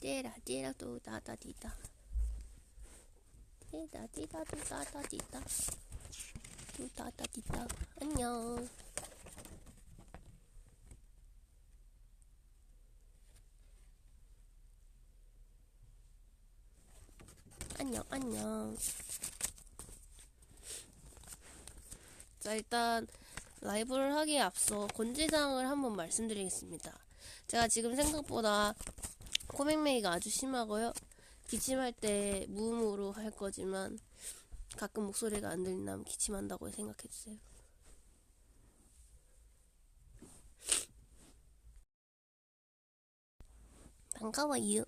띠라 띠라 또 따다 디다. 띠다 띠다 또 따다 디다. 또 따다 디다. 안녕. 안녕 안녕. 자 일단 라이브를 하기에 앞서 권지사항을 한번 말씀드리겠습니다. 제가 지금 생각보다 코맹맹이가 아주 심하고요. 기침할 때 무음으로 할 거지만 가끔 목소리가 안 들린다면 기침한다고 생각해 주세요. 반가워요.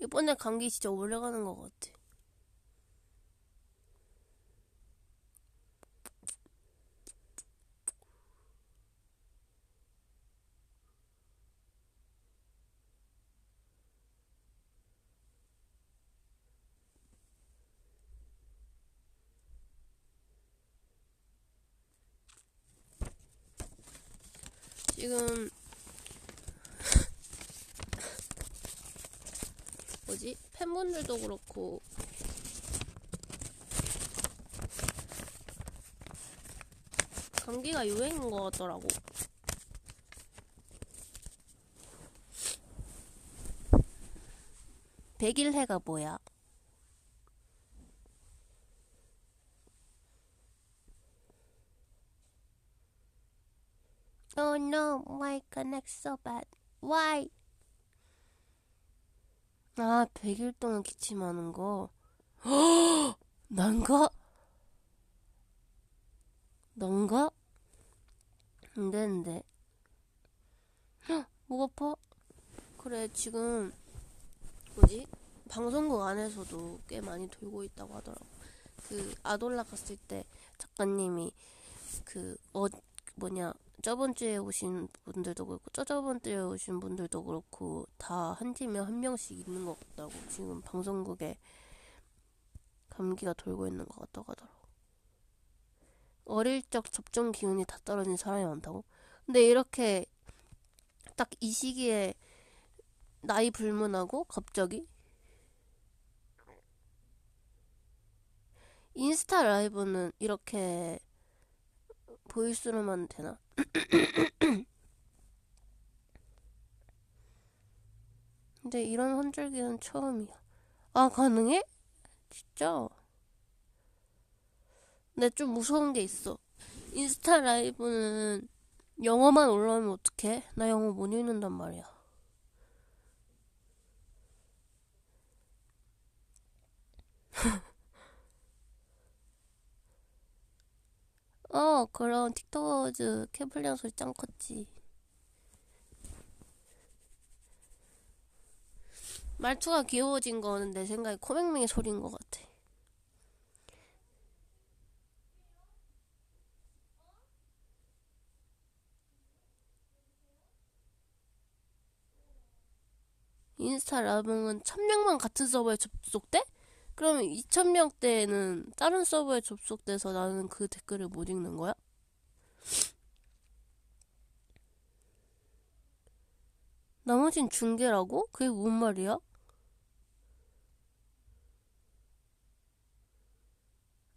이번에 감기 진짜 오래 가는 것 같아. 지금 뭐지? 팬분들도 그렇고 감기가 유행인 것 같더라고. 백일해가 뭐야? Connect so bad. Why? 아, 100일 동안 기침하는 거. 난가? 넌가? 안 되는데. 목 아파? 그래, 지금, 뭐지? 방송국 안에서도 꽤 많이 돌고 있다고 하더라고. 그, 아돌라 갔을 때 작가님이 그, 어, 뭐냐, 저번 주에 오신 분들도 그렇고 저저번 주에 오신 분들도 그렇고 다 한 팀에 한 명씩 있는 것 같다고 지금 방송국에 감기가 돌고 있는 것 같다고 하더라고. 어릴 적 접종 기운이 다 떨어진 사람이 많다고? 근데 이렇게 딱 이 시기에 나이 불문하고 갑자기 인스타 라이브는 이렇게 보이스로만 되나? 근데 이런 혼절기는 처음이야. 아, 가능해? 진짜? 근데 좀 무서운 게 있어. 인스타 라이브는 영어만 올라오면 어떡해? 나 영어 못 읽는단 말이야. 어, 그럼 틱톡어즈 캠플리언 소리 짱 컸지. 말투가 귀여워진 거는 내 생각에 코맹맹이 소리인 것 같아. 인스타 라봉은 천명만 같은 서버에 접속돼? 그러면 2천명대는 다른 서버에 접속돼서 나는 그 댓글을 못 읽는 거야? 나머진 중계라고? 그게 뭔 말이야?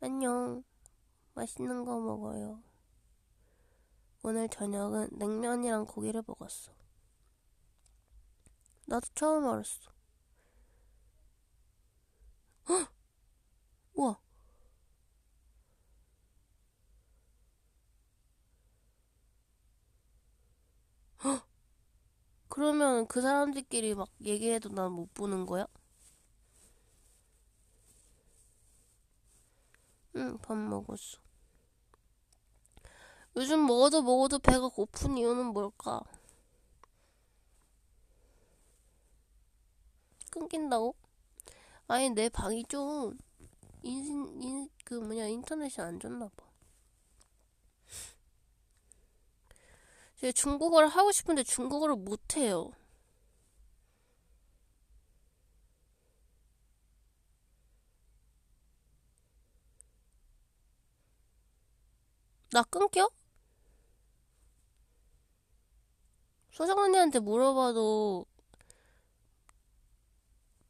안녕. 맛있는 거 먹어요. 오늘 저녁은 냉면이랑 고기를 먹었어. 나도 처음 알았어. 헉! 우와. 헉! 그러면 그 사람들끼리 막 얘기해도 난 못 보는 거야? 응, 밥 먹었어. 요즘 먹어도 먹어도 배가 고픈 이유는 뭘까? 끊긴다고? 아니, 내 방이 좀, 인, 인, 그 뭐냐, 인터넷이 안 좋나 봐. 제가 중국어를 하고 싶은데 중국어를 못 해요. 나 끊겨? 소정 언니한테 물어봐도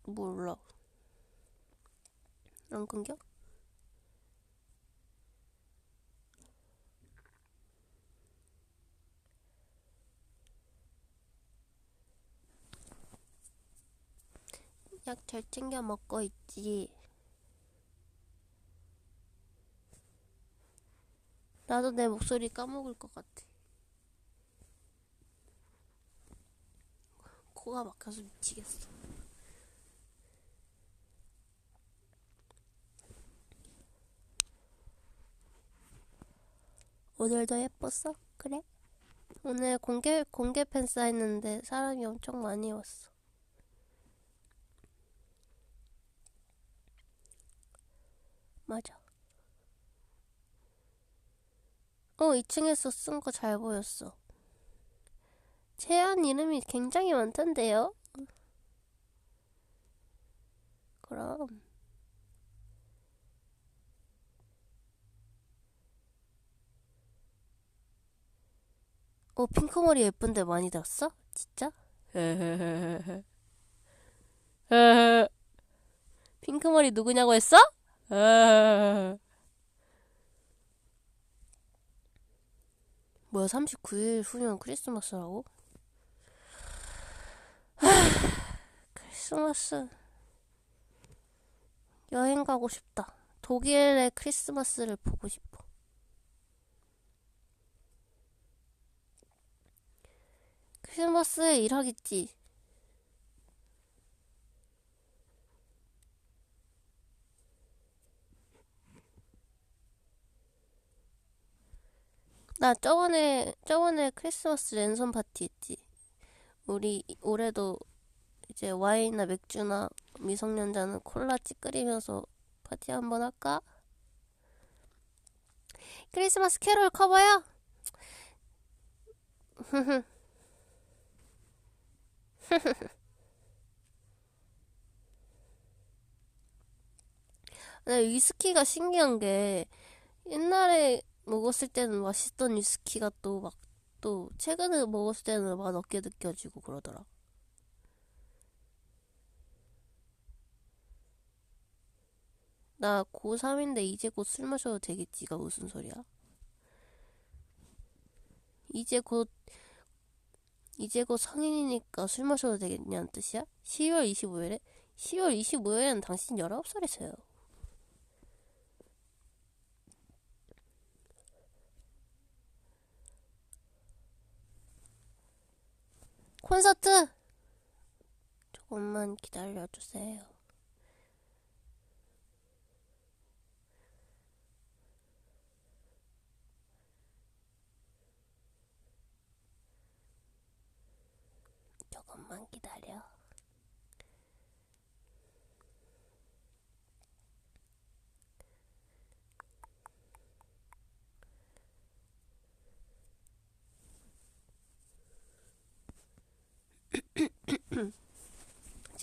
몰라. 안 끊겨? 약 잘 챙겨 먹고 있지. 나도 내 목소리 까먹을 것 같아. 코가 막혀서 미치겠어. 오늘도 예뻤어? 그래? 오늘 공개, 공개 팬싸 했는데 사람이 엄청 많이 왔어. 맞아. 어, 2층에서 쓴 거 잘 보였어. 제안 이름이 굉장히 많던데요? 그럼. 어, 핑크머리 예쁜데 많이 들었어? 진짜? 핑크머리 누구냐고 했어? 뭐야, 39일 후면 크리스마스라고? 크리스마스. 여행 가고 싶다. 독일의 크리스마스를 보고 싶어. 크리스마스에 일하겠지. 나 저번에 저번에 크리스마스 랜선 파티 했지. 우리 올해도 이제 와인이나 맥주나 미성년자는 콜라 찌끄리면서 파티 한번 할까? 크리스마스 캐롤 커버요? 근데 위스키가 신기한 게 옛날에 먹었을 때는 맛있던 위스키가 또 막 또 최근에 먹었을 때는 맛 없게 느껴지고 그러더라. 나 고3인데 이제 곧 술 마셔도 되겠지가 무슨 소리야? 이제 곧 이제 곧 성인이니까 술 마셔도 되겠냐는 뜻이야? 10월 25일에? 10월 25일에는 당신 19살이세요. 콘서트! 조금만 기다려주세요. 조금만 기다려.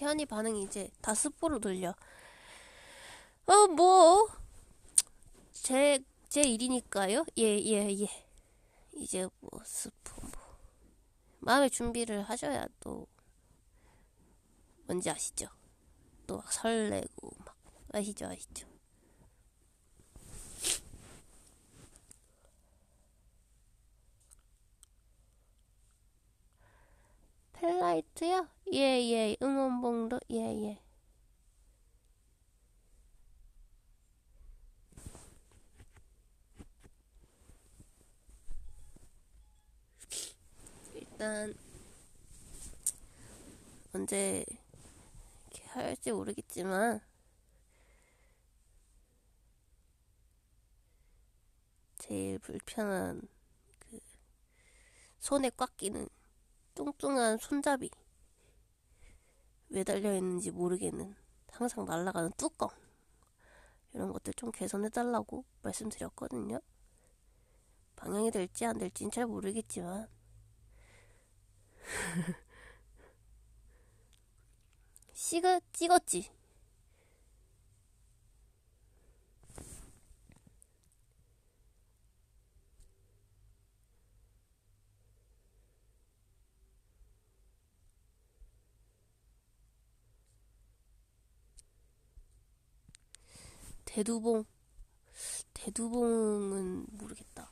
채연이 반응이 이제 다 스포로 돌려. 어, 뭐, 제, 제 일이니까요? 예, 예, 예. 이제 뭐, 스포, 뭐. 마음의 준비를 하셔야 또, 뭔지 아시죠? 또 막 설레고, 막, 아시죠, 아시죠? 펠라이트요? 예, 예, 응원봉도, 예, 예. 일단, 언제 이렇게 할지 모르겠지만, 제일 불편한, 그, 손에 꽉 끼는 뚱뚱한 손잡이. 왜 달려 있는지 모르겠는 항상 날아가는 뚜껑. 이런 것들 좀 개선해달라고 말씀드렸거든요. 방향이 될지 안 될지는 잘 모르겠지만. 시그 찍었지. 대두봉 대두봉은 모르겠다.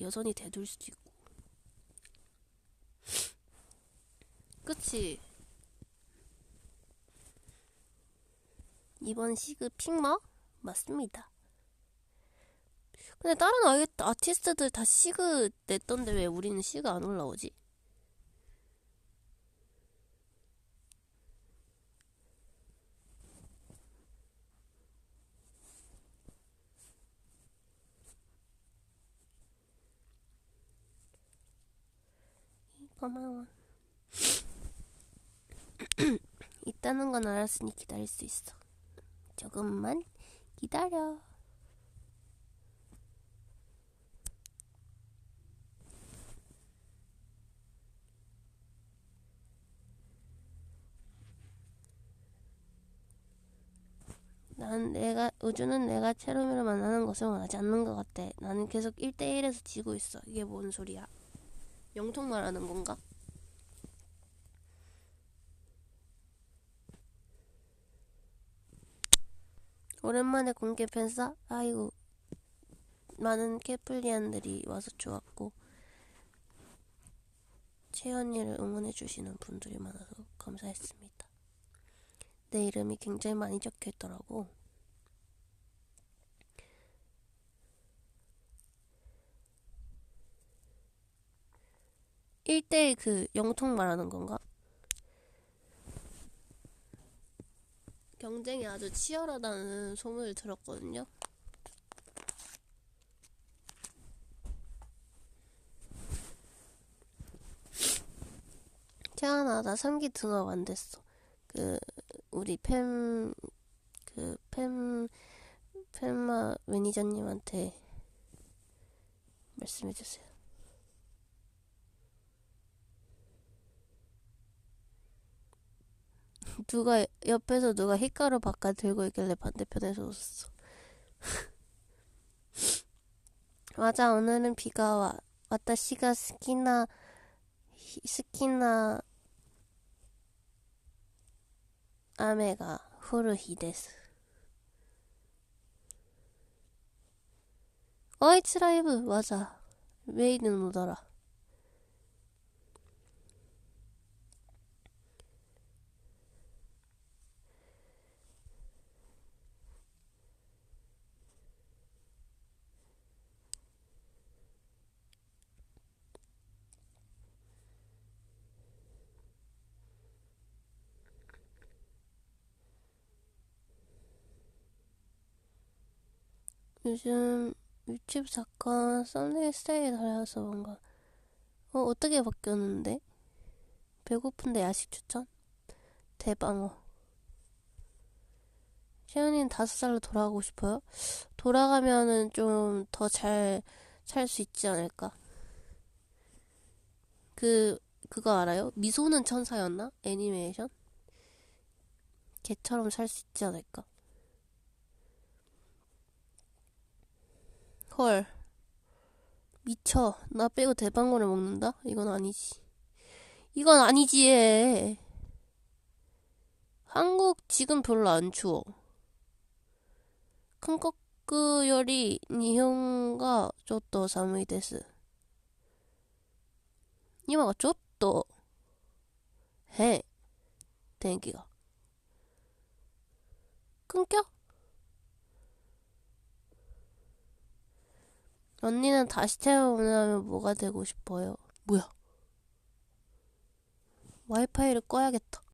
여전히 대둘 수도 있고. 그치? 이번 시그 픽마? 맞습니다. 근데 다른 아이, 아티스트들 다 시그 냈던데 왜 우리는 시그 안 올라오지? 고마워. 있다는 건 알았으니 기다릴 수 있어. 조금만 기다려. 난 내가 우주는 내가 체로미를 만나는 것을 원하지 않는 것 같아. 나는 계속 1대1에서 지고 있어. 이게 뭔 소리야? 영통 말하는 건가? 오랜만에 공개 팬싸? 아이고 많은 캐플리안들이 와서 좋았고 채연이를 응원해주시는 분들이 많아서 감사했습니다. 내 이름이 굉장히 많이 적혀 있더라고. 일대그 영통 말하는 건가? 경쟁이 아주 치열하다는 소문을 들었거든요. 태어나 나 3기 등업 안 됐어. 그 우리 팸 그 팸 팸마 매니저님한테 말씀해 주세요. 누가 옆에서 누가 휘가루 바깥 들고 있길래 반대편에서 웃었어. 맞아 오늘은 비가 와. 와타시가 스키나 히- 스키나 아메가 후르히 데스. 어이츠 라이브 맞아. 메이는 오더라. 요즘 유튜브 잠깐 썸네일 스타일이 달라서 뭔가 어 어떻게 바뀌었는데? 배고픈데 야식 추천? 대방어 채연이는 다섯 살로 돌아가고 싶어요? 돌아가면은 좀 더 잘 살 수 있지 않을까? 그 그거 알아요? 미소는 천사였나? 애니메이션? 걔처럼 살 수 있지 않을까? 헐 미쳐 나 빼고 대방어를 먹는다? 이건 아니지 이건 아니지 얘. 한국 지금 별로 안 추워 한국より日本がちょっと寒いです今はちょっと変天気が 끊겨? 언니는 다시 태어나면 뭐가 되고 싶어요? 뭐야? 와이파이를 꺼야겠다.